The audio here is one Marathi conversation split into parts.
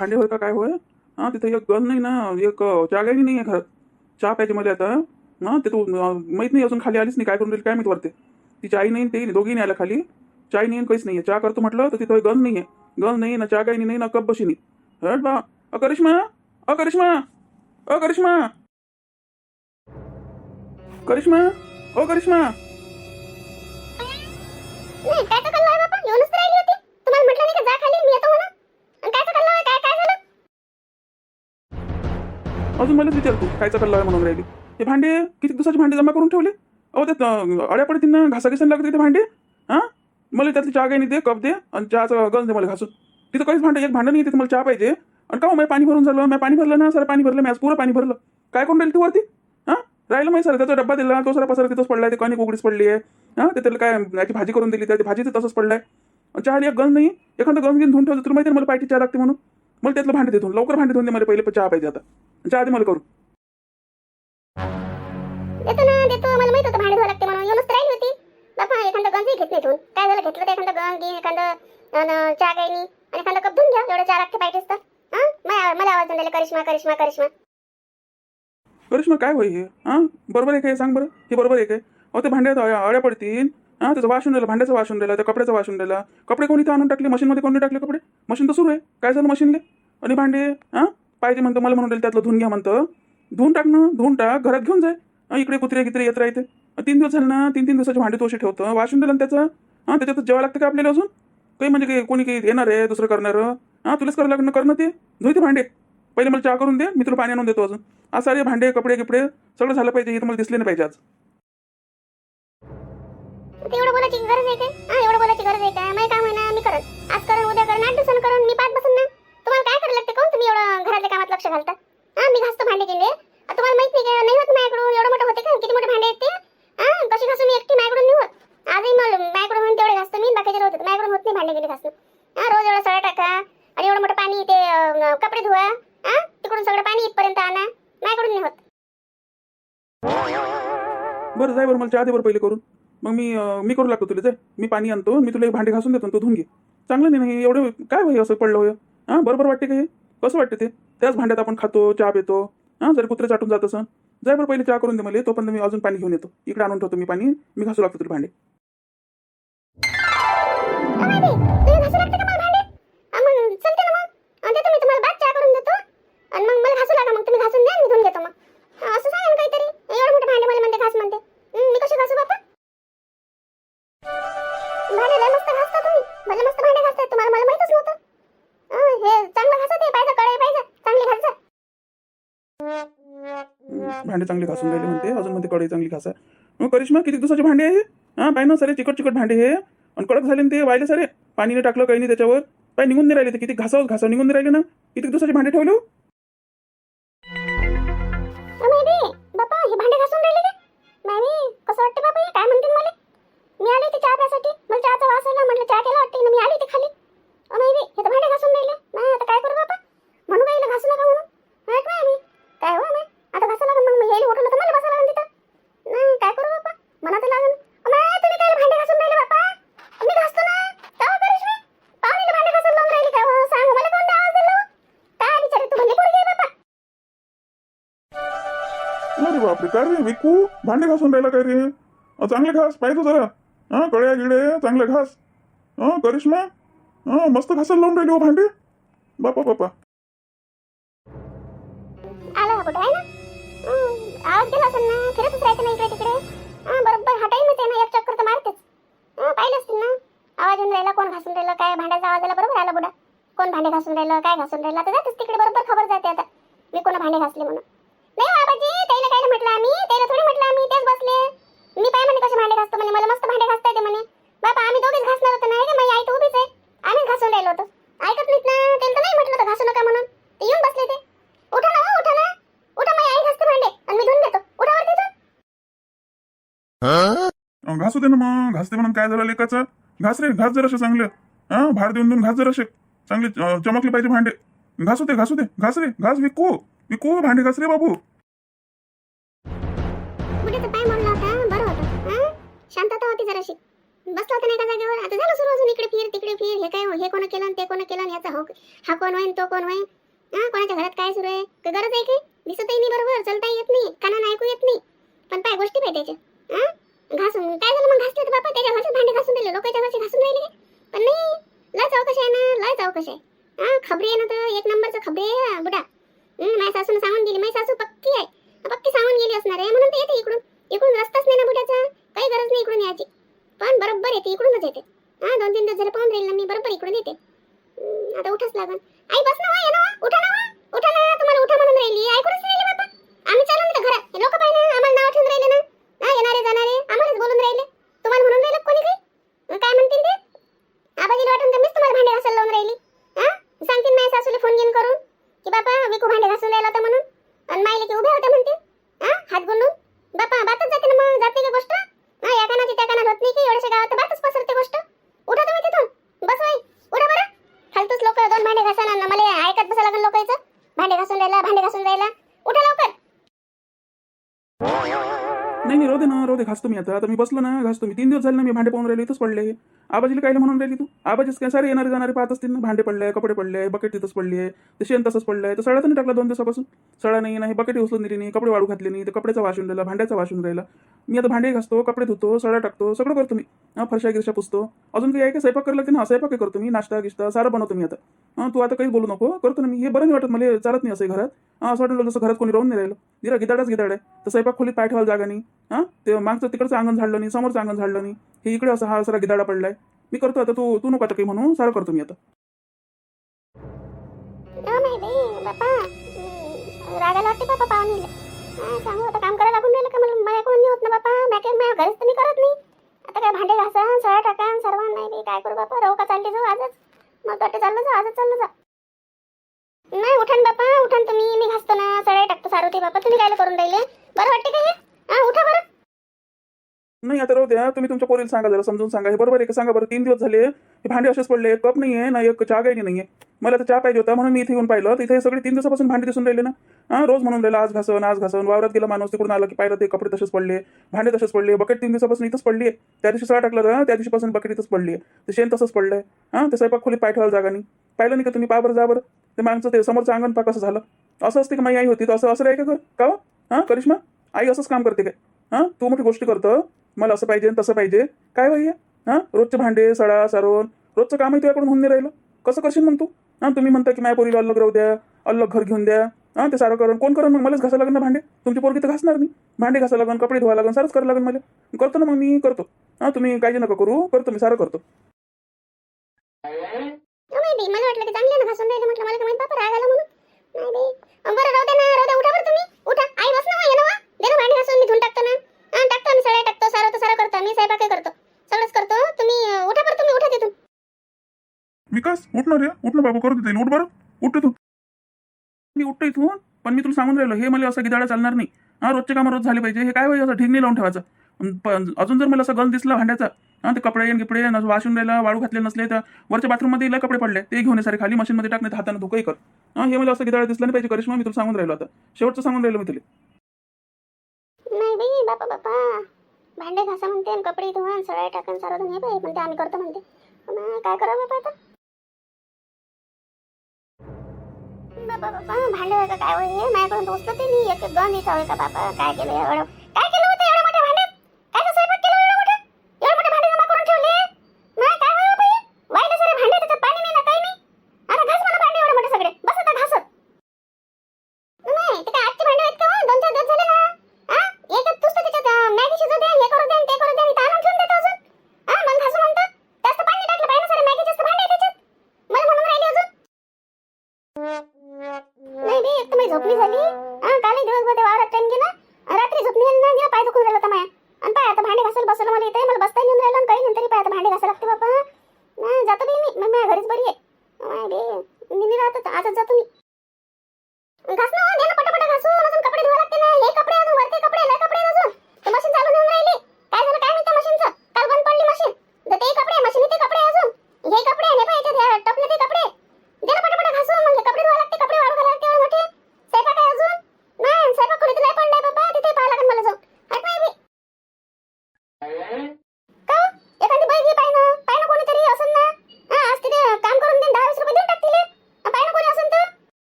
भांडे होय का काय होय? हा तिथं एक गन नाही ना एक जागाही नाही आहे घरात. चहा प्यायची मला आता हां ते तू माहीत नाही अजून खाली आलीच नाही काय करून राहील काय माहीत वरते. तिची आई नाही ते दोघी नाही आला खाली. चाय नाही काहीच नाही आहे चहा करतो म्हटलं तर तिथं गन नाही आहे गन नाही ना चहा काही नाही ना कप बशी नाही हट बा. अ करिश्मा. अ करिश्मा. अ करिश्मा. करिश्मा. ओ करिश्मा. नाही काय तर कल्ला आहे बाबा येऊनच राहिली होती. तुम्हाला म्हटलं नाही का जा खाली मी येतो म्हणा अजून मलाच विचारतो कायचा कल्ला आहे म्हणून राहिली? हे भांडे किती दिवसाचे भांडे जमा करून ठेवले? अहो त्यात अड्यापडे तिनं घासाघिसन घासा लागते ते भांडे? हां? मला त्यातली चहा काही दे कप दे आणि चहाचा गंज दे मला घासून. तिथं काहीच भांडे एक भांडं नाही तिथं मला चहा पाहिजे. आणि का हो, मी पाणी भरून झालं? मी पाणी भरलं ना सर पाणी भरलं मी आज पुरं पाणी भरलं. काय करून राहील ती वरती? हां? राहिलं माहिती सर त्याचा डब्बा दिला तो सर पसरा तिथंच पडलाय ते कणिक उघडीच पडली आहे. हां? त्याला काय याची भाजी करून दिली त्या भाजी तर तसंच पडलाय. आणि चहा एक गंज नाही एखादं गंज घेऊन धुवून ठेवतो तुला माहिती आहे मला पाहिजे चहा लागते म्हणून. मला त्यातलं भांडे देतो. लवकर भांडे धुवून दे मला पहिले चहा पाहिजे आता. चहा दे मला करू देतो ना देतो. मला माहीत होतं भांडे धुवा लागते म्हणून. येऊनच राहिली होती. बाबा एखादं गंजही घेत नाही ठेवून काय झालं? घेतलं तर एखादं गंज एखादं चहा काही नाही. आणि एखादं कप धुवून घ्या. एवढं चहा लागते पाहिजेच तर. हां? मला आवाज देऊन करिश्मा करिश्मा करिश्मा. करिश्मा काय होई हे? हां? बरोबर आहे काय सांग बरं. हे बरोबर आहे काय अहो ते भांड्यात अळ्या अळ्या पडतील. हां? त्याचं वाशून राहिलं. भांड्याचं वाशून राहिलं. त्या कपड्याचं वाशून राहिलं. कपडे कोणी आणून टाकले? मशीनमध्ये कोणी टाकले कपडे? मशीन तर सुरू आहे. काय झालं मशीनले आणि भांडे हां? पाहिजे म्हणतं मला म्हणून त्यातलं धुवून घ्या म्हणतं. धुवून टाक ना धुवून टाक घरात घेऊन जाय. इकडे कुत्रे गित्रे येत राहते. तीन दिवस झालं ना तीन तीन दिवसाचे भांडे तोशी ठेवतं. वाशून दिलं त्याचं हां त्याच्यात जेव्हा लागतं का आपल्याला अजून? काही म्हणजे काही कोणी काही येणार आहे दुसरं करणारं हां तुलाच करायला लागणं करणं ते. धुई ते भांडे. पहिले मला चहा करून दे मी तुला पाणी आणून देतो अजून. आज सारे भांडे कपडे किपडे सगळं झालं पाहिजे हे तर मला दिसले नाही पाहिजे आज. ते एवढं बोलायची गरज आहे काय? हा एवढं बोलायची गरज आहे काय? माहिती काम आहे ना मी करत. आज करून उद्या करून आठ दिवसानं करून मी पाच बसून ना. तुम्हाला काय करायला लागते कोण? तुम्ही एवढं घरातल्या कामात लक्ष घालता? हा मी घासतो भांडे गेले तुम्हाला माहीत नाही का? नाही होत माझ्याकडून. एवढं मोठं होते का? किती मोठे भांडे आहेत ते? हा कशी घासून मी एकटी? माझ्याकडून नाही होत. आजही मला माझ्याकडून म्हणून तेवढे घासतो मी. बाकीचे होत माझ्याकडून होत नाही भांडे गेले घासून हा रोज एवढा सळा टाका. आणि एवढं मोठं पाणी ते कपडे धुवा. हा तिकडून सगळं पाणी इथपर्यंत आणा. माझ्याकडून नाही होत. बरं जाय बरं मला चहा दे बरं पहिले करून. मग मी मी करू लागतो तुला ते मी पाणी आणतो मी तुला एक भांडे घासून देतो आणि तो धुवून घे. चांगलं नाही नाही एवढं काय भाई असं पडलं होय? हां बरोबर वाटते का हे? कसं वाटते ते? त्याच भांड्यात आपण खातो चहा पितो. हां जर कुत्रे चाटून जात असं जाय बरं पहिले चहा करून दे मला. तोपर्यंत मी अजून पाणी घेऊन येतो. इकडे आणून ठेवतो मी पाणी. मी घासू लागतो तुला भांडे. भांडे चांगले घासून राहिले म्हणते. अजून म्हणते कढई चांगली घासा. मग करिश्मा किती दिवसाचे भांडे आहे? हां पाय ना सारे चिकट चिकट भांडे हे. आणि कडक झाले ते वाहिले सारे? पाणी नाही टाकलं काही नाही त्याच्यावर. पाय निघून नाही राहिले ते. किती घासावं घासा निघून नाही राहिले ना. किती दिवसाचे भांडे ठेवले हो? घासून राहिले मी आले ते चहा मी आले ते खाली. हे तर भांडे घासून राहिले. नाही आता काय करू बापा? म्हणू काही घासू नका म्हणून? घासा लागेल मग मी येईल उठवलं तर मला बसा लागेल तिथं. नाही काय करू बापा म्हणा तर लागेल. अमाय, तुम्ही काय भांडे घासून राहिले बापा मी घासतो ना. का हो करिश्मा पाहुणीला भांडे घासून लावून राहिली काय? हो सांग मला कोणता आवाज दिला? हो? काय विचारे तू? म्हणली पोरगी आहे बापा अरे बापरे काय रे विकू? भांडे घासून राहिला काय रे? अ, चांगले घास पाहिजे जरा. हां कळ्या गिळे चांगले घास. हां करिश्मा. हां मस्त घासायला लावून राहिली हो भांडे. बापा बापा आला हा कुठं? आहे ना? आवाज गेला असेल ना फिरतच राहायचं ना इकडे तिकडे. बरोबर हा टाईमच आहे ना एक चक्कर तर मारतेच. पाहिलं असतील ना? आवाज येऊन राहिला कोण घासून राहिलं काय भांड्याचा आवाज आला बरोबर आला बुडा. कोण भांडे घासून राहिलं काय घासून राहिलं तर जातच तिकडे बरोबर खबर जाते आता. मी कोण भांडे घासले म्हणून. नाही हो, बाबाजी त्याला काय म्हटलं आम्ही? त्याला थोडी म्हटलं आम्ही तेच बसले. मी पाय म्हणे कसे भांडे घासतो म्हणे मला मस्त भांडे घासता येते म्हणे. बाबा आम्ही दोघेच घासणार होतो नाही का माझी आई तर उभीच आहे. आम्ही घासून राहिलो होतो. ऐकत नाहीत ना त्याला तर नाही म्हटलं होतं घासू नका म्हणून. ते येऊन बसले ते. उठा ना हो, उठा ना उठा माझी आई घासते भांडे आणि मी धुवून देतो उठावर अ, घासू दे ना मग. घासते म्हणून काय झालं लेकाचं? घास रे घास जराशे चांगले. हां भार देऊन देऊन घास जराशे चांगले अ, चमकले पाहिजे भांडे. घासू दे घासू दे. घास रे घास विकू. विकू भांडे घास रे बाबू. हं? शांतता होती जराशी. बसला होता नाही का जागेवर. आता झालं सुरू अजून इकडे फिर तिकडे फिर. हे काय हे कोण केलं ते कोण केलं आणि याचा हो हा कोण होईन तो कोण होईन? हा कोणाच्या घरात काय सुरू आहे? का गरज आहे की? दिसतही नाही बरोबर चलता येत नाही कानानं ऐकू येत नाही. पण काय गोष्टी पाहिजे त्याच्या. हा? घासून. काय झालं? मग घासले तर बापा. त्याच्या घरचे भांडे घासून दिले लोकांच्या घरचे घासून राहिले पण नाही. लय चौकशी आहे ना लय चौकशी आहे. हा खबरी आहे ना तर एक नंबरचं खबरी आहे बुडा. माझ्या सासून सांगून गेली. माझी सासू पक्की आहे. पक्की सांगून गेली असणार आहे. म्हणून तर येते इकडून. इकडून रस्ताच नाही ना बुड्याचा. काही गरज नाही इकडून यायची. पण बरोबर येते. इकडूनच येते. हा दोन तीन दिवस झाले पाहून राहील ना मी. बरोबर इकडून येते. आता उठाच लागन. आई बस ना हो, ये ना हो, उठा ना हो, उठा ना तुम्हाला उठा म्हणून राहिली. ऐकूनच राहिले बाबा आम्ही चालू ना घरात. लोक पाहिजे आम्हाला नाव ठेवून राहिले ना. येणारे जाणारे आम्हालाच बोलून राहिले तुम्हाला म्हणून राहिले कोणी काही अं, काय म्हणतील ते आबाजीला वाटून का मीच तुम्हाला भांडे घासायला लावून राहिली हा सांगतील माझ्या सासूला फोन घेऊन करून की बापा विकू भांडे घासून राहिला होता म्हणून आणि मायले की उभे होते म्हणते हा हात गुंडून बापा बातच जाते ना मग जाते का गोष्ट हा या कानाची त्या कानात होत नाही की एवढ्याशा गावात तर बातच पसरते गोष्ट उठा तुम्ही तिथून बस बाई उठा बरं खालतोच लोक दोन भांडे घासायला ना मला ऐकत बसा लागेल लोकांचं भांडे घासून राहिला भांडे घासून राहिला उठा लवकर नाही नाही राहू दे ना राहू दे घासतो मी आता. आता मी बसलो ना घासतो मी. तीन दिवस झाले ना मी भांडे पाहून राहिले इथंच पडले आबाजीला काय म्हणून राहिली तू? आबाजीच काय सारे येणारे जाणारे पाहत असतील ना भांडे पडले कपडे पडले बकेट तिथंच पडली आहे. ते शेण तसंच पडलं आहे. तर सळा तर नाही टाकला दोन दिवसापासून? सडा नाही नाही. बकेट उचलून दिली नाही कपडे वाळू घातले नाही तर कपड्याचा वाशून राहिला भांड्याचा वाशून राहिला. मी आता भांडे घासतो कपडे धुतो सडा टाकतो सगळं करतो मी. फरशा गिरशा पुसतो. अजून काही आहे का? स्वयंपाक करायला लागते ना स्वयंपाक करतो मी. नाश्ता गिश्ता सारं बनवतो मी आता. तू आता काहीच बोलू नको करतो ना मी. हे बरं नाही वाटत मला चालत नाही असं घरात. हां असं वाटलं जसं घरात कोणी राहून नाही राहिलं. जरा गिदाडाच गिदाड आहे. तर स्वयंपाक खोलीत पाय ठेवायला जागा नाही. हां ते मागचं तिकडचं अंगण झाडलं नाही समोरचं अंगण झाडलं नाही. हे इकडे असं हा सारा गिदाडा पडलाय. मी करतो आता तू तू नको आता काही म्हणून सारं करतो मी आता. नाही बापा वाटते बापा सांगू आता काम करायला लागून राहिलं का मला? माझ्याकडून नाही होत ना बापा माझ्या घरीच तर मी करत नाही. आता काय भांडे घासा सळा टाका नाही काय करू बापा राहू का चालली जाऊ आजच? मग वाटते चाललं जा आजच चाललं जा. नाही उठान बापा उठान तुम्ही. मी घासतो ना सळाई टाकतो सारवते बापा तुम्ही काय करून राहिले? बरं वाटते का हे? हा उठा बरं. नाही आता राहू द्या. तुम्ही तुमच्या पोरीला सांगा जरा समजून सांगा. हे बरोबर आहे का? सांगा बरं. तीन दिवस झाले. हे भांडे असेच पडले. कप नाही आहे ना एक चहा काही नाही आहे मला तर चहा पाहिजे होता म्हणून मी इथे येऊन पाहिलं. तर इथे हे सगळे तीन दिवसापासून भांडे दिसून राहिले ना? हां रोज म्हणून राहिला आज घासन आज घासन. वावरात गेला माणूस तिकडून आला की पाहिलं ते कपडे तसेच पडले. भांडे तसेच पडले. बकेट तीन दिवसापासून इथंच पडली आहे. त्या दिवशी सळा टाकला तर त्या दिवशीपासून बकेट इथंच पडली आहे. ते शेण तसंच पडलंय. हां ते स्वयंपाक खोली पाय ठेवायला जागा नाही. पाहिलं नाही का तुम्ही? पाबर जा बरं. ते मागचं ते समोरचं अंगण पा कसं झालं. असं असते की माझी आई होती? तर असं असं आहे का का हो? हां करिश्मा? आई असंच काम करते काय? हां? तू मोठी गोष्टी करतं मला असं पाहिजे तसं पाहिजे. काय होई हां? रोजचे भांडे सडा सारवण रोजचं कामही तुझ्याकडून होऊन नाही राहिलं. कसं करशील मग तू? हां? तुम्ही म्हणता की माझ्या पोरीला अलग राहू द्या अलग घर घेऊन द्या. हां? ते सारं करून कोण करून मग? मलाच घासा लागेल ना भांडे. तुमची पोरगी तर घासणार नाही. भांडे घासा लागेल कपडे धुवा लागेल सारंच करावं लागेल मला. करतो ना मग मी करतो. हां? तुम्ही काळजी नका करू. करतो मी सारं करतो. मला वाटलं की चांगलं घासून राहिलं. म्हटलं मला बापा राग आला म्हणून. नाही बरं राहू दे ना राहू दे उठा बरं तुम्ही. उठा. आई बस ना वा, ये ना वा. दे ना भांडे घासून मी धुवून टाकतो ना हा टाकतो मी सगळ्या टाकतो सारं तर सारं करतो मी स्वयंपाक करतो सगळंच करतो तुम्ही अ, उठा बरं तुम्ही उठा तिथून विकास उठणार ना रे उठ बाबा करत देते उठ बरं उठ तू. मी उठतो इथून पण मी तुला सांगून राहिलो हे मला असं गिदाडा चालणार नाही. हा रोजचे काम रोज झाले पाहिजे हे काय पाहिजे असं ढिग नाही लावून ठेवायचं. अजून जर मला असं गल दिसला भांड्याचा हा ते कपडे गिपडे वाशून राहिला वाळू घातले नसले तर वरच्या बाथरूममध्ये इला कपडे पडले ते घेऊन सारे खाली मशीनमध्ये टाकणे हाताने धुकही कर. हा हे मला असं गिदाडा दिसलं नाही पाहिजे करिश्मा मी तुला सांगून राहिलो आता. शेवटचं सांगून राहिलो मी तुला. नाही बाई बापा बापा. भांडे घासा म्हणते आणि कपडे धुवा सगळ्या टाकून सारा धुणे हे बाई म्हणते आम्ही करतो म्हणते. काय करावं बापा आता? बापा बापा भांडे आहे का काय होय हे माझ्याकडून तर उचलत नाही एक एक गण यायचा होय का बापा काय केलं एवढं काय केलं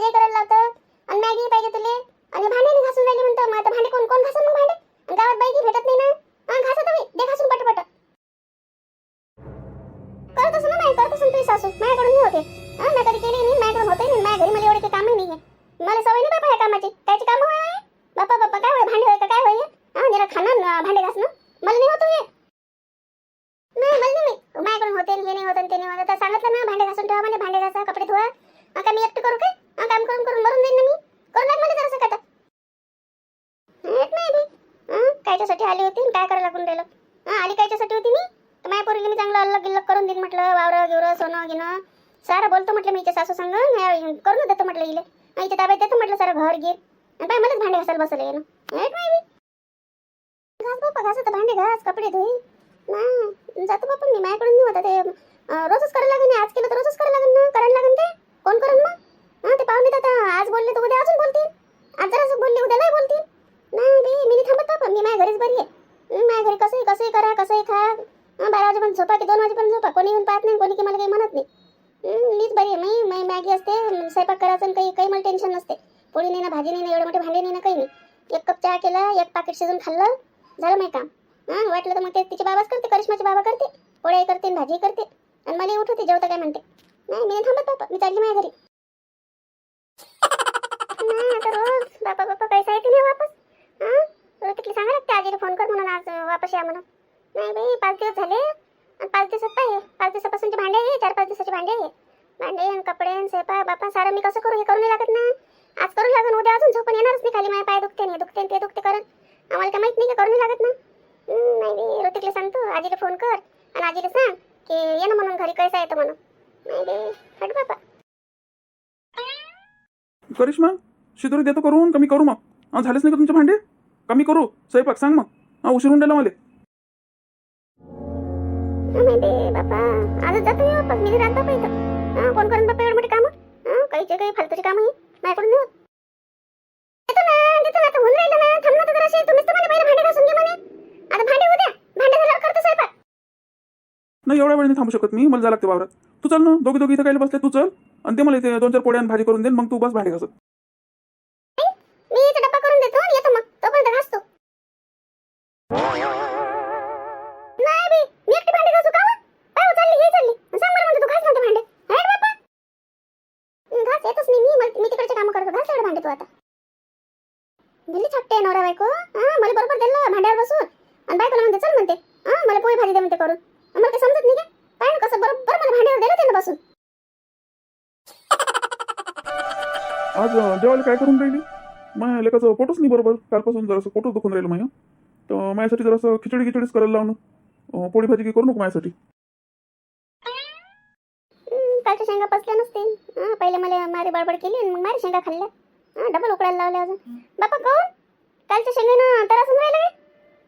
करायला लावतं भाजी करायला लावतं आणि मॅगी पाहिजे तुले आणि भांडे नाही घासून राहिली म्हणतो मग आता भांडे कोण कोण घासून मग भांडे आणि गावात बाई की भेटत नाही ना हा घासा तुम्ही दे घासून पटपट करत असं ना नाही करत असं तुझी सासू माझ्याकडून नाही होते हा मी कधी केली नाही माझ्याकडून होते नाही माझ्या घरी मला एवढे काही कामही नाही आहे मला सवय नाही बापा या कामाची कायची कामं होय बापा बापा काय होय भांडे होय का काय होय हा जरा खाणं न भांडे घासणं मला नाही होत हे नाही मला नाही माहीत. माझ्याकडून होते आणि हे नाही होत आणि ते नाही होत आता सांगितलं ना भांडे घासून ठेवा म्हणजे भांडे घासा कपडे धुवा हा का मी एकटं करू काय हा काम करून करून मरून जाईन ना मी करू लाग मला जरासं आता येत नाही बी हं, कायच्यासाठी आली होती आणि काय करायला लागून राहिलं हा आली कायच्यासाठी होती मी तर माझ्या पोरीला मी चांगलं अल्लग गिल्लग करून देईन म्हटलं वावरं गिवरं सोनं गिनं सारं बोलतो म्हटलं मी हिच्या सासू संग मी करून देतो म्हटलं इले हा, हिच्या ताब्यात देतो म्हटलं सारं घर गिर आणि भांडे घासायला बसले. येणं घास बापा घास आता भांडे घास कपडे धुई. ना जातो बापा मी माझ्याकडून नाही होता ते रोजच करायला लागेल आज केलं तर रोजच करायला लागेल ना करायला लागेल ते? कोण करेल मग? हा ते पाहुणे आता आज बोलले तर उद्या अजून बोलतील. आज जरा बोलले उद्या नाही बोलतील. नाही बी मी नाही थांबत बापा मी माझ्या घरीच बरी आहे. माझ्या घरी कसंही कसंही करा कसंही खा. बारा वाजेपर्यंत झोपा की दोन वाजेपर्यंत झोपा कोणी येऊन पाहत नाही कोणी की मला काही म्हणत नाही. मीच बरी आहे मी मॅगी असते स्वयंपाक करायचं काही काही मला टेन्शन नसते. पोळी नाही ना भाजी नाही ना एवढे मोठे भांडे नाही ना काही नाही. एक कप चहा केला एक पाकिट शिजून खाल्लं. झालं माहिती काम हां वाटलं तर मग ते तिचे बाबाच करते करिश्माचे बाबा करते. पोळ्याही करते भाजी करते. आणि मला उठवते जेवता काय म्हणते. नाही मी थांबत बापा. मी चालली माझ्या घरी. आता रोज बापा बापा कैसा येते नाही वापस. हां तुला तिकडे सांगा लागते आजीला फोन कर म्हणून आज वापस या म्हणून. नाही बाई पाच दिवस झाले. आणि पाच दिवसात पाहिजे आहे? पाच दिवसापासूनचे भांडे आहे चार पाच दिवसाचे भांडे आहे. भांडे आणि कपडे आणि स्वयंपाक बापा सारं मी कसं करू हे करू नाही लागत ना. आज करू लागून उद्या अजून झोपून येणारच नाही खाली माझे पाय दुखते नाही दुखते ते दुखते कारण आम्हाला काय माहीत नाही का करू नाही लागत ना? नाही ऋतिकला सांगतो आजीला फोन कर आणि आजीला सांग की ये ना म्हणून घरी कैसा येतं म्हणून. नाही बे हट बापा करिश्मा शिदोरी देतो करून कमी करू मग. झालेच नाही का तुमचे भांडे? कमी करू स्वयंपाक सांग मग. उशीर होऊन राहिला मला. बापा आजच जातो मी मी राहत बापा इथं. हा, कोण करून बापा एवढे मोठे कामं? काहीचे काही फालतूचे कामं आहे माझ्याकडून नाही देतो ना देतो ना आता होऊन राहिलं ना. थांब ना तर जराशी. तुम्हीच तर म्हणे पहिले भांडे घासून घे म्हणे आता भांडे उद्या भांडे झाल्यावर करतो स्वयंपाक. नाही एवढ्या वेळेने थांबू शकत मी. मला जायला लागते वावरात. तू चल ना. दोघी दोघी इथं काय बसले तू चल. आणि ते मला इथे दोन चार पोळ्या आणि भाजी करून दे मग तू बस भांडे घासत. लेकाचं पोटच नाही बरोबर. कालपासून जरासं पोटच दुखून राहिलं माझ्या तर माझ्यासाठी जरासं खिचडी खिचडीच करायला लावणं. पोळी भाजी काही करू नको माझ्यासाठी. कालच्या शेंगा पचल्या नसतील. पहिले मला मारी बडबड केली मग मारी शेंगा खाल्ल्या. डबल उकडायला लावल्या अजून. बापा कोण? कालच्या शेंगानं तर असं राहिलं काय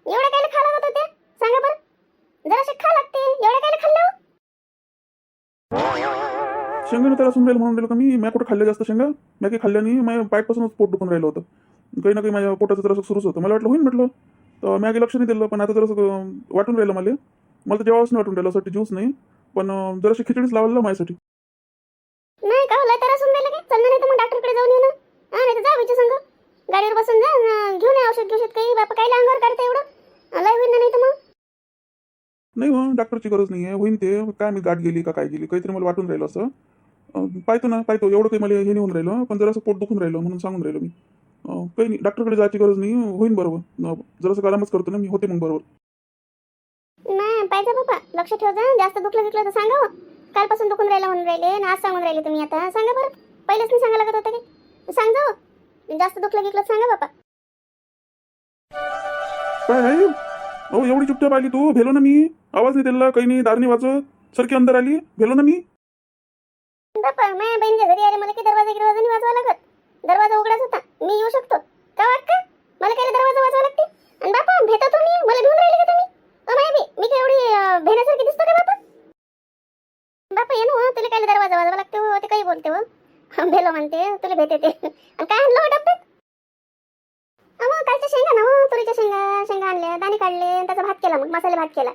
एवढ्या कायला खा लागत होत्या? सांगा बरं. जराशे खा लागते एवढ्या कायला खाल्ल्या हो? शेंगाने तर असून राहिलं म्हणून राहिलं का मी? मी कुठं खाल्लं जास्त शेंगा? मी काही खाल्ल्या नाही. माझ्या पायपासूनच पोट दुखून राहिलं होतं. काही ना काही माझ्या पोटाचं जरासं सुरूच होतं. मला वाटलं होईन म्हटलं. तर मी आधी लक्ष नाही दिलं पण आता जरासं वाटून राहिलं मला. मला तर जेवावंच नाही वाटून राहिलं असं ज्यूस नाही. पण जराशी खिचडीच लावायला लाव माझ्यासाठी. नाही का? लय तर असून राहिलं काय नाही तर मग डॉक्टरकडे जाऊन ये ना. हा नाही तर जा विचार संग. गाडीवर बसून जा घेऊन ये औषध घेऊन काही. बापा कायला अंगावर काढता एवढं? लय होईन ना नाही तर मग? नाही हो डॉक्टरची गरज नाही आहे होईन ते. काय मी गाठ गेली का काय गेली? काहीतरी मला वाटून राहिलं असं. पाहतो ना पाहतो. एवढं काही मला हे नाही होऊन राहिलं. पण जरासं पोट दुखून राहिलं म्हणून सांगून राहिलो मी. अं, काही नाही डॉक्टरकडे जायची गरज नाही होईन बरोबर. अं, जरासं आरामच करतो ना मी होते मग बरोबर. नाही पाहिजे बाबा लक्ष ठेव जा जास्त दुखलं दुखलं तर सांगा हो. कालपासून दुखून राहिला म्हणून राहिले आणि आज सांगून राहिले तुम्ही आता. सांगा बरं पहिलेच नाही सांगा लागत होतं की सांग जा हो. जास्त दुखलं गिकलं तर सांगा बाबा काय आहे? अहो एवढी चुपचाप आली तू भेलो ना मी. आवाज नाही दिला काही नाही दार नाही वाजत सरकी अंदर आली भेलो ना मी. बाप्पा माझ्या बहिणीच्या घरी आले मला की दरवाजा गिरवाजा नाही वाजवा लागत. दरवाजा उघडाच होता. मी येऊ शकतो. का वाटतं? मला काय दरवाजा वाजवा लागते? आणि बापा भेटा तुम्ही? मला घेऊन राहिले का तुम्ही? अ माय मी काय एवढी भेण्यासारखी दिसतो का बापा? बापा ये ना हो, तुला काय दरवाजा वाजवा लागते हो ते काही बोलते हो. भेलो म्हणते तुला भेटे ते. आणि काय आणलं हो डब्यात? अहो कालच्या शेंगा ना हो तुरीच्या शेंगा शेंगा आणल्या दाणे काढले आणि त्याचा भात केला मग मसाले भात केला.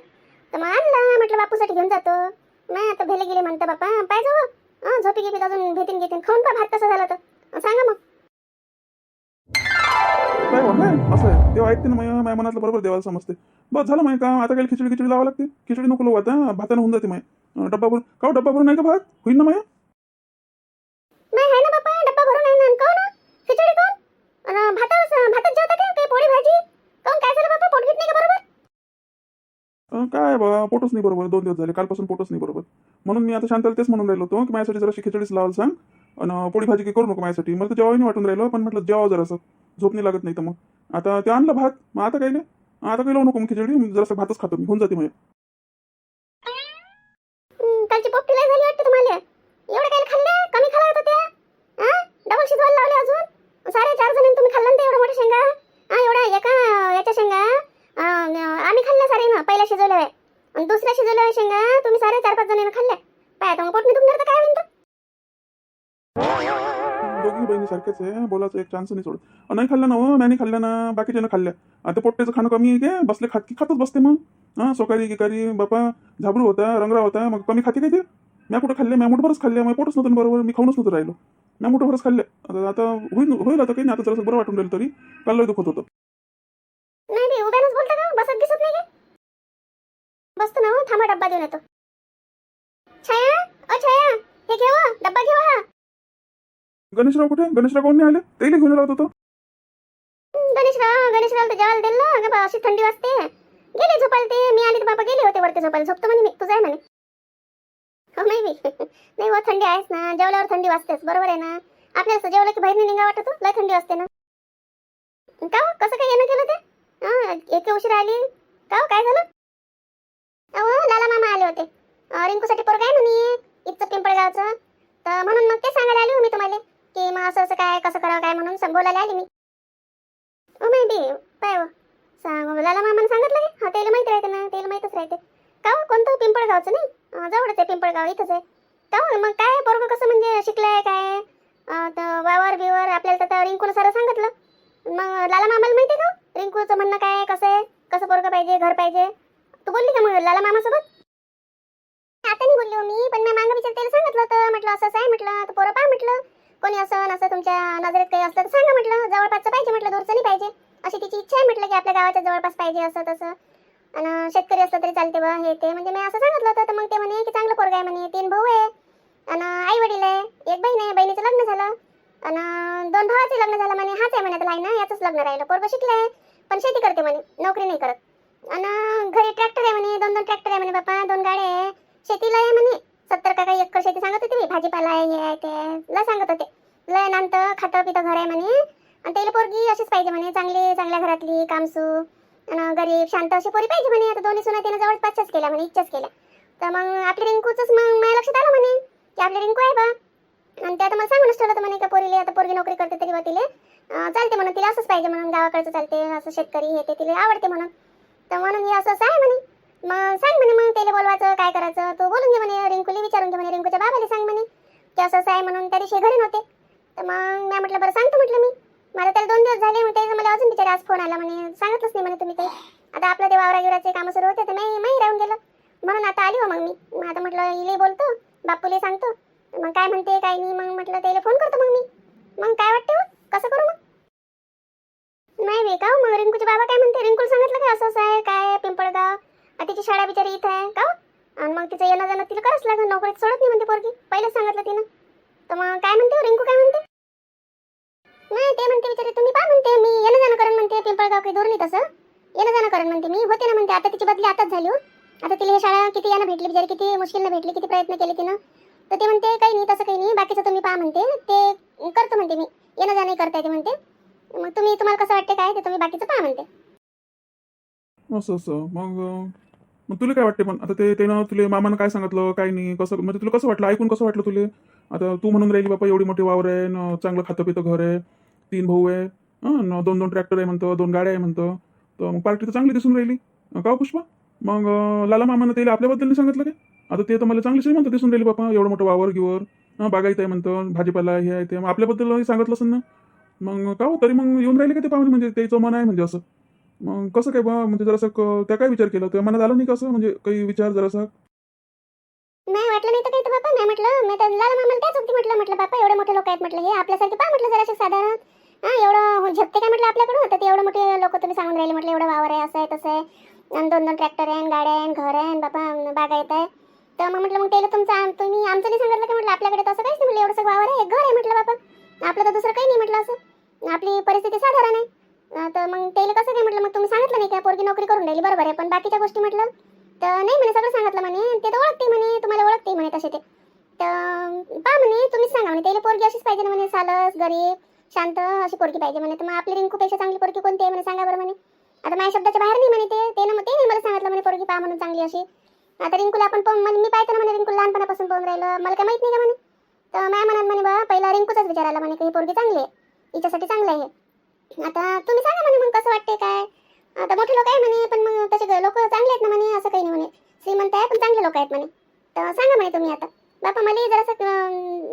तर मग आणला म्हटलं बापूसाठी घेऊन जातो. मग आता भेले गेले म्हणता बापा पाहिजे हो झोपी गेली अजून भेटीन घेतीन खाऊन पा भात कसा झाला तर. सांगा मग. काय हो काय? असं आहे. तेव्हा ऐकते ना माझ्या माझ्या मनातलं बरोबर देवाला समजते. बस झालं माहिती का? आता काही खिचडी खिचडी लावा लागते. खिचडी नको लावू आता भातानं होऊन जाते माय डब्बा भरून का हो, डब्बा भरून नाही का भात? होईल ना माया नाही आहे ना बापा डब्बा भरून आहे ना. आणि काहून हो? खिचडी कोण? आणि भात भातात जेवता काय काही पोळी भाजी? काहून काय झालं बापा? पोट घेत नाही का बरोबर? अं, काय बा पोटच नाही बरोबर. दोन दिवस झाले. कालपासून पोटच नाही बरोबर. म्हणून मी आता शांताला तेच म्हणून राहिलो होतो की माझ्यासाठी जराशी खिचडीच लावायला सांग. आणि पोळी भाजी काही करू नको माझ्यासाठी. मला तर जेवायला नाही वाटून राहिलं पण म्हटलं जेवावं जरासं. झोप नाही लागत नाही तर मग. आता ते आणलं भात. मग आता काही नाही. आता काही लावू नको मग खिचडी. मी जरासं भातच खातो मी. होऊन जाते माझ्या कालची पोपटी लय झाली वाटतं तुम्हाला एवढं काय खाल्लं कमी खाला होतं त्या हा डबल शिजवायला लावले अजून सारे चार जण तुम्ही खाल्लं ना ते एवढं मोठं शेंगा हा एवढा एका याच्या शेंगा अं, आम्ही खाल्ल्या सारे ना पहिल्या शिजवल्या आहे आणि दुसऱ्या शिजवल्या शेंगा तुम्ही सारे चार पाच जणांना खाल्ल्या पाय आता मग पोट नाही दुखणार तर काय म्हणतो दोघी बहिणी सारखेच आहे बोलायचं एक चान्स नाही सोडत. नाही खाल्लं ना हो मॅने खाल्ल्या ना बाकीच्यानं खाल्ल्या आता पोट्ट्याचं खाणं कमी आहे काय? बसले खात की खातच बसते मग. हां सोकारी गिकारी बापा झाबरू होता रंगरा होता मग कमी खाते काय ते? म्या कुठं खाल्ले? म्या मोठभरच खाल्ले मग पोटच नव्हतं बरोबर मी खाऊनच नव्हतं राहिलो. म्या मोठभरच खाल्ले. आता आता होईल होईल आता काही नाही आता जरासं बरं वाटून राहिलं तरी. काल दुखत होतं. नाही उभ्यानंच बोलता का? बसत दिसत नाही बसतो ना हो, थांबा डब्बा देऊन येतो. छाया अ छाया हे घेऊ हो, डब्बा घेऊ हा गणेशराव कुठे? गणेशराव कोण नाही आले? तेही घेऊन लावत होतो गणेशराव गणेशराव तर जेवायला दिलं. ना बा, अशी थंडी वाजते. गेले झोपायला ते. मी आली तर बाबा गेले होते वरती झोपायला. झोपतो म्हणे मी. तू म्हणे. हो नाही मी नाही हो थंडी आहेस ना. जेवल्यावर थंडी वाजतेच. बरोबर आहे ना? आपल्याला असं जेवलं की बाहेर निघा वाटतो हो? लय थंडी वाजते ना. का हो? कसं काय येणं केलं ते? हा उशीर आली. का हो? काय झालं? अहो लाला मामा आले होते. रिंकूसाठी पोरग आहे म्हणे. इथचं पिंपळगावचं. तर म्हणून मग ते सांगायला आले हो मी तुम्हाला. की मग असं असं काय कसं करावं काय म्हणून बोलायला आली मी. ओ माहिती पाय सांग लाला मामाने सांगितलं की? हा त्याला माहिती राहते ना त्याला माहीतच राहते. का हो? कोणतं पिंपळगावचं नाही? जवळच आहे पिंपळगाव इथंच आहे. का हो? मग काय पोरग कसं म्हणजे शिकलंय काय? वावर बिवर आपल्याला तर रिंकूला सारं सांगितलं. मग लाला मामाला माहिती का हो? रिंकूचं म्हणणं काय कसं आहे? कसं पोरग पाहिजे घर पाहिजे? तू बोलली का मग लाला मामासोबत? आता नाही बोलली मी पण मी मागं विचार त्याला सांगितलं होतं म्हटलं असं असं आहे म्हटलं तर पोरं पहा म्हटलं. कोणी असं असं तुमच्या नजरेत काही असलं तर सांगा म्हटलं. जवळपासचं पाहिजे म्हटलं दूरचं नाही पाहिजे. अशी तिची इच्छा आहे म्हटलं की आपल्या गावाच्या जवळपास पाहिजे असं तसं. आणि शेतकरी असलं तरी चालते बा हे ते. म्हणजे मी असं सांगितलं होतं तर मग ते म्हणे की चांगलं पोरग आहे म्हणे. तीन भाऊ आहे. आणि आई वडील आहे. एक बहीण आहे. बहिणीचं लग्न झालं. आणि दोन भावाचे लग्न झालं म्हणे. हाच आहे म्हणे आता ना याचंच लग्न राहिलं. पोरग शिकलंय पण शेती करते म्हणे. नोकरी नाही करत. आणि घरी ट्रॅक्टर आहे म्हणे. दोन दोन ट्रॅक्टर आहे म्हणे बापा. दोन गाड्या आहे. शेतीला आहे म्हणे. सत्तर का काही एकर शेती सांगत होती मी भाजीपाला आहे हे आहे ते लय सांगत होते. लय नांत खातं पितं घर आहे म्हणे. आणि त्याला पोरगी अशीच पाहिजे म्हणे चांगली चांगल्या घरातली कामसू आणि गरीब शांत अशी पोरी पाहिजे म्हणे. आता दोन्ही सुना त्यानं जवळपासच्याच केल्या म्हणे इच्छाच केल्या. तर मग आपली रिंकूचंच मग माझ्या लक्षात आलं म्हणे की आपली रिंकू आहे बा. आणि ते आता मला सांगूनच ठेवलं होतं म्हणे का पोरीले आता पोरगी नोकरी करते तरी बा तिले. चालते म्हणून तिला असंच पाहिजे म्हणून गावाकडचं चालते असं शेतकरी हे ते तिला आवडते म्हणून. तर म्हणून हे असं असं आहे म्हणे. मग सांग म्हणे मग त्याला बोलवायचं काय करायचं? तू बोलून घे म्हणे रिंकूला विचारून घे म्हणे रिंकूच्या बाबाला सांग म्हणे. की असं असं आहे म्हणून त्या दिवशी घरी नव्हते. तर मग मी म्हटलं बरं सांगतो म्हटलं मी. मला त्याला दोन दिवस झाले म्हणते मला अजून बिचारे आज फोन आला म्हणे. सांगितलंच नाही म्हणे तुम्ही काही. आता आपलं ते वावरा गिवराचे कामं सुरू होते तर नाही नाही राहून गेलं. म्हणून आता आली हो मग मी. मग आता म्हटलं इले बोलतो बापूले सांगतो. मग काय म्हणते काय नाही मग म्हटलं त्याला फोन करतो मग मी. मग काय वाटते हो? कसं करू मग? नाही बे का मग रिंकूचे बाबा काय म्हणते? रिंकूला सांगितलं काय असं असं आहे काय पिंपळगाव? तिची शाळा बिचारी इथं आहे का हो? आणि मग तिचं येणं जाणं तिला करावंच लागेल नोकरीत सोडत नाही म्हणते पोरगी. पहिलं सांगितलं तिनं. तर मग काय म्हणते हो, रिंकू काय म्हणते? नाही ते म्हणते बिचारी तुम्ही पहा म्हणते मी येणं जाणं करण म्हणते पिंपळगाव काही दूर नाही तसं. येणं जाणं करण म्हणते मी होते ना म्हणते. आता तिची बदली आताच झाली हो. आता तिला ही शाळा किती यानं भेटली बिचारी किती मुश्किलनं भेटली किती प्रयत्न केले तिनं. तर ते म्हणते काही नाही तसं काही नाही बाकीचं तुम्ही पहा म्हणते. ते करतो म्हणते मी. येणं जाणं करता येते म्हणते. मग तुम्ही तुम्हाला कसं वाटते काय? ते तुम्ही बाकीचं पहा म्हणते. असं असं. मग मग तुला काय वाटते पण? आता ते त्यानं तुले मामानं काय सांगितलं काय नाही कसं म्हणजे तुला कसं वाटलं? ऐकून कसं वाटलं तुले? आता तू म्हणून राहिली बापा एवढी मोठी वावर आहे न चांगलं खातं पितं घर आहे तीन भाऊ आहे न दोन दोन ट्रॅक्टर आहे म्हणतो दोन गाड्या आहे म्हणतं तर मग पार्टी तर चांगली दिसून राहिली. का हो पुष्पा? मग लाला मामानं त्याला आपल्याबद्दल नाही सांगितलं काय? आता ते तर मला चांगली म्हणतं दिसून राहिली बापा एवढं मोठं वावर गिवर बागायत आहे म्हणतं भाजीपाला हे आहे ते. मग आपल्याबद्दल सांगितलं असं ना मग का हो? तरी मग येऊन राहिले का ते पाहुणे? म्हणजे त्याचं मन आहे म्हणजे असं. मग कसं काय बा? म्हणजे जरासं क- त्या काय विचार केला? त्या मनात आलं नाही कसं म्हणजे काही विचार जरासा? नाही वाटलं नाही तर काही तर बापा नाही म्हटलं. मी तर लाला मामाला त्याच होती म्हटलं म्हटलं बापा एवढे मोठे लोक आहेत म्हटलं हे आपल्यासारखे पहा म्हटलं जरासे साधारण. हा एवढं हो, झेपते काय म्हटलं आपल्याकडून? तर ते एवढे मोठे लोक तुम्ही सांगून राहिले म्हटलं एवढं वावर आहे असं आहे तसं आहे. आणि दोन दोन ट्रॅक्टर आहे आणि गाड्या आहे आणि घर आहे आणि बापा अन् बागा येत आहे. तर मग म्हटलं मग त्याला तुमचं आम- तुम्ही आमचं नाही सांगितलं की म्हटलं आपल्याकडे तसं काहीच नाही म्हटलं एवढं सगळं वावर आहे एक घर आहे म्हटलं बापा. आपलं तर दुसरं काही नाही म्हटलं असं. आपली परिस्थिती साधारण आहे. तर मग त्याला कसं काय म्हटलं? मग तुम्ही सांगितलं नाही का पोरगी नोकरी करून राहिली बरोबर आहे पण बाकीच्या गोष्टी म्हटलं? तर नाही म्हणे सगळं सांगितलं म्हणे ते तर ओळखते म्हणे तुम्हाला ओळखते म्हणे तसे ते. तर पा म्हणे तुम्हीच सांगा म्हणे त्याला पोरगी अशीच पाहिजे ना म्हणे सालस गरीब शांत अशी पोरगी पाहिजे म्हणे. तर मग आपली रिंकूपेक्षा चांगली पोरगी कोणती आहे म्हणे सांगा बरं म्हणे. आता माझ्या शब्दाच्या बाहेर नाही म्हणे ते ते ना ते नाही मला सांगितलं म्हणे पोरगी पा म्हणून चांगली अशी. आता रिंकूला आपण पाहून म्हणे मी पाहतो ना म्हणे रिंकू लहानपणापासून पाहून राहिलं. मला काय माहीत नाही का म्हणे? तर माझ्या मनात म्हणे बा पहिला रिंकूचाच विचार आला म्हणे की ही पोरगी चांगली आहे हिच्यासाठी चांगलं आहे. आता तुम्ही सांगा म्हणे मग कसं वाटते काय? आता मोठे लोक आहे म्हणे पण मग तसे लोक चांगले आहेत ना म्हणे असं काही नाही म्हणे. श्रीमंत आहे पण चांगले लोक आहेत म्हणे. तर सांगा म्हणे तुम्ही आता. बापा मला जरासं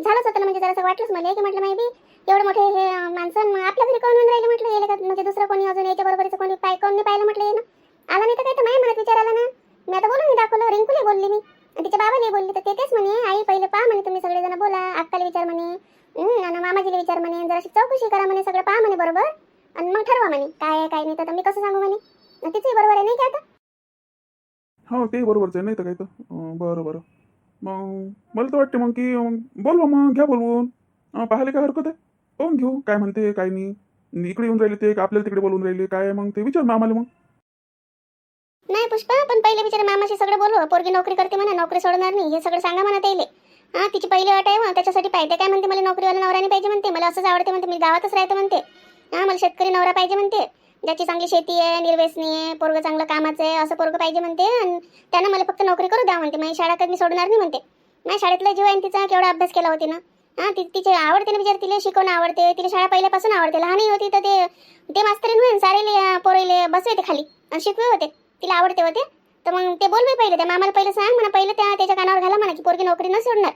झालंच होतं ना म्हणजे जरासं वाटलंच मला. की म्हटलं माहिती एवढे मोठे हे माणसं मग आपल्या घरी कोण राहिले? म्हटलं येले का म्हणजे दुसरं कोणी अजून याच्या बरोबरीचं कोणी पाय कोणी पाहिलं? म्हटलं ना आला नाही तर काय तर माझ्या मनात विचार आला ना. मी आता बोलून दाखवलं रिंकूला बोलली मी. तिच्या बाबाला बोलली तर ते तेच म्हणे आई पहिले पहा म्हणे तुम्ही सगळेजण बोला अक्काला विचार म्हणे. आणि मामाजीला विचार म्हणे जराशी चौकशी करा म्हणे सगळं पहा म्हणे बरोबर. आणि मग ठरवा म्हणे काय आहे काय नाही तर मी कसं सांगू म्हणे? तिचंही बरोबर आहे नाही का आता? हो ते बरोबरच आहे नाही तर काय तर. अं, बरं बरं. मग मला तर वाटते मग की अं, बोलवा मग घ्या बोलवून. अं, पाहायला काय हरकत आहे? पाहून घेऊ काय म्हणते काय नाही. इकडे येऊन राहिले ते का आपल्याला तिकडे बोलून राहिले काय आहे मग ते विचार मामाला मग. नाही पुष्पा पण पहिले बिचारे मामाशी सगळं बोलू पोरगी नोकरी करते म्हणा नोकरी सोडणार नाही हे सगळं सांगा म्हणा त्याले. हा तिची पहिली अट आहे मग त्याच्यासाठी पाहिजे. काय म्हणते मला नोकरीवाला नवरा नाही पाहिजे म्हणते मला असंच आवडते म्हणते मी गावातच राहते म्हणते. हा मला शेतकरी नवरा पाहिजे म्हणते. ज्याची चांगली शेती आहे निर्वेसनी आहे पोरगं चांगलं कामाचं आहे असं पोरगं पाहिजे म्हणते. आणि त्यानं मला फक्त नोकरी करू द्या म्हणते. माझी शाळा कधी मी सोडणार नाही म्हणते. माझ्या शाळेतला जीव आहे तिचा केवढा अभ्यास केला होती ना. हा ती तिचे आवडते ना बिचार तिला शिकवणं आवडते. तिला शाळा पहिल्यापासून आवडते. लहानही होती तर ते ते मास्तरीन होईन सारेले पोरेले बसवे ते खाली. आणि शिकवे होते. तिला आवडते होते. तर मग ते बोलवे पहिले. त्या मामाला पहिले सांग म्हणा. पहिले त्या त्याच्या कानावर घाला म्हणा की पोरगी नोकरी न सोडणार.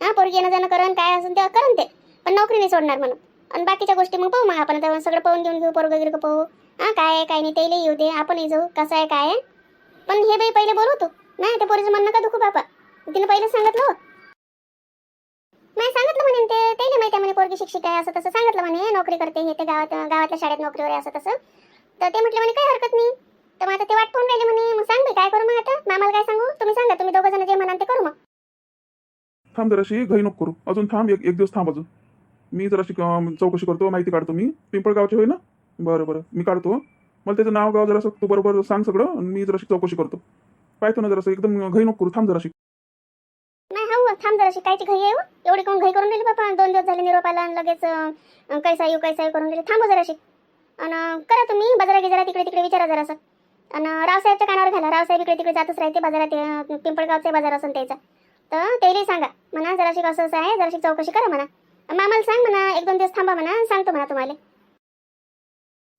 हा पोरगी येणं जाणं करण काय असेल ते करण ते. पण नोकरी नाही सोडणार म्हणून. आणि बाकीच्या गोष्टी मग पाहू मग आपण. आता सगळं पाहून घेऊन घेऊ पोरग गिरग पाहू? हा काय आहे काय नाही त्याला येऊ दे आपणही जाऊ कसं आहे काय आहे? पण हे बाई पहिले बोलवतो नाही त्या पोरीचं म्हणणं का दुखू बापा? तिने पहिले सांगितलं हो. नाही सांगितलं म्हणे ते त्याला माहिती म्हणे पोरगी शिक्षिका आहे असं तसं सांगितलं म्हणे नोकरी करते हे ते गावात गावातल्या शाळेत नोकरीवर आहे असं तसं. तर ते म्हटलं म्हणे काही हरकत नाही. तर मग आता ते वाट पाहून राहिले म्हणे मग सांग बाई काय करू मग आता? मामाला काय सांगू? तुम्ही सांगा तुम्ही दोघं जण जे म्हणाल ते करू मग. थांब जराशी घाई नको करू. अजून थांब एक एक दिवस थांब अजून. मी जराशी शिक चौकशी करतो माहिती काढतो मी. पिंपळगावचे होय ना? बरं बरं. मी काढतो मला त्याचं नाव गाव जरा तू बरोबर सांग सगळं आणि मी जराशी चौकशी करतो. पाहतो ना जरासं एकदम घाई नको करू. थांब जराशी. नाही थांब जराशी. कायची घाई आहे एवढी कोण घाई करून दिली बापा? दोन दिवस झाले निरोप आला आणि लगेच कैसा येऊ कैसा येऊ करून दिली. थांबू जराशी. आणि करा तुम्ही. बाजारा गिजारा तिकडे तिकडे विचारा जरासं. आणि रावसाहेबच्या कानावर घाला. रावसाहेब इकडे तिकडे जातच राहते बाजारात अं, पिंपळगावचा बाजार असेल त्याचा. तर त्यालाही सांगा. म्हणा जराशी कसं असं आहे जराशी चौकशी करा म्हणा. मामाला सांग म्हणा एक दोन दिवस थांबा म्हणा सांगतो म्हणा तुम्हाला.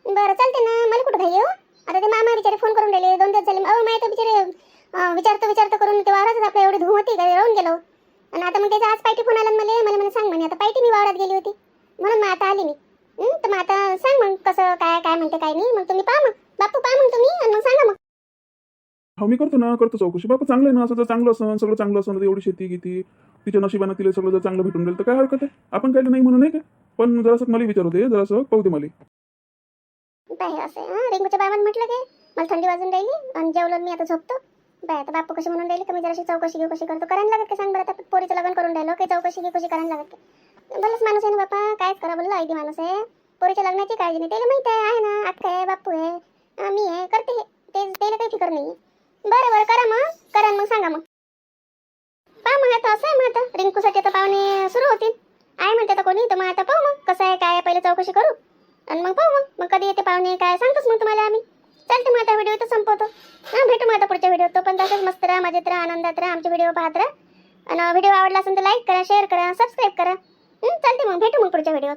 बरं चालते ना मला कुठं घाई हो आता ते मामा बिचारे फोन करून राहिले दोन दिवस झाले. अहो माहिती बिचारे विचारतो विचारतो करून ते वावरातच आपल्या एवढी धूम होती का? राहून गेलो. आणि आता मग त्याचा आज पायटी फोन आला मला मला म्हणे सांग म्हणे आता पायटी मी वावरात गेली होती. म्हणून मग आता आली मी. तर मग आता सांग मग कसं काय काय म्हणते काय नाही. मग तुम्ही पहा मग. बापू पहा मग तुम्ही आणि मग सांगा मग. हो मी करतो ना करतो चौकशी. बाबा चांगलं आहे ना असं जर चांगलं असं सगळं चांगलं असं एवढी शेती किती तिच्या नशिबानं तिला सगळं जर चांगलं भेटून गेलं तर काय हरकत आहे? आपण काय नाही म्हणून नाही का? पण जरासं मला विचारू दे जरासं पाहू दे मला. बाय असं हां रिंगूच्या बाबांनी म्हटलं की मला थंडी वाजून राहिली आणि जेवलं मी आता झोपतो. बाय आता बापू कशी म्हणून राहिली की मी जराशी चौकशी घेऊ कशी करतो. करायला लागत का सांग बरं आता पोरीचं लग्न करून राहिलो की चौकशी घेऊ कशी करायला लागत का बोलच माणूस आहे ना बापा कायच करा बोललो अगदी माणूस आहे. पोरीच्या लग्नाची काळजी नाही त्याला माहीत आहे ना अक्का आहे बापू आहे मी आहे करते हे. त्याला काही फिकर नाही बरं बरं करा मग. करा मग सांगा मग. पहा मग आता असं आहे मग आता. रिंकूसाठी आता पाहुणे सुरू होतील. आहे म्हणते आता कोणी? तर मग आता पाहू मग. कसं आहे काय पहिले चौकशी करू. आणि मग पाहू मग. मग कधी येते पाहुणे काय सांगतोच मग तुम्हाला आम्ही. चालते मग आता व्हिडिओ तर संपवतो. हां भेटू मग आता पुढच्या व्हिडिओ तो पण राहा मजेत राहा आनंदात राहा आमचे व्हिडिओ पाहत राहा. आणि व्हिडिओ आवडला असेल तर लाईक करा शेअर करा सबस्क्राईब करा. चालते मग. भेटू मग पुढच्या व्हिडिओत.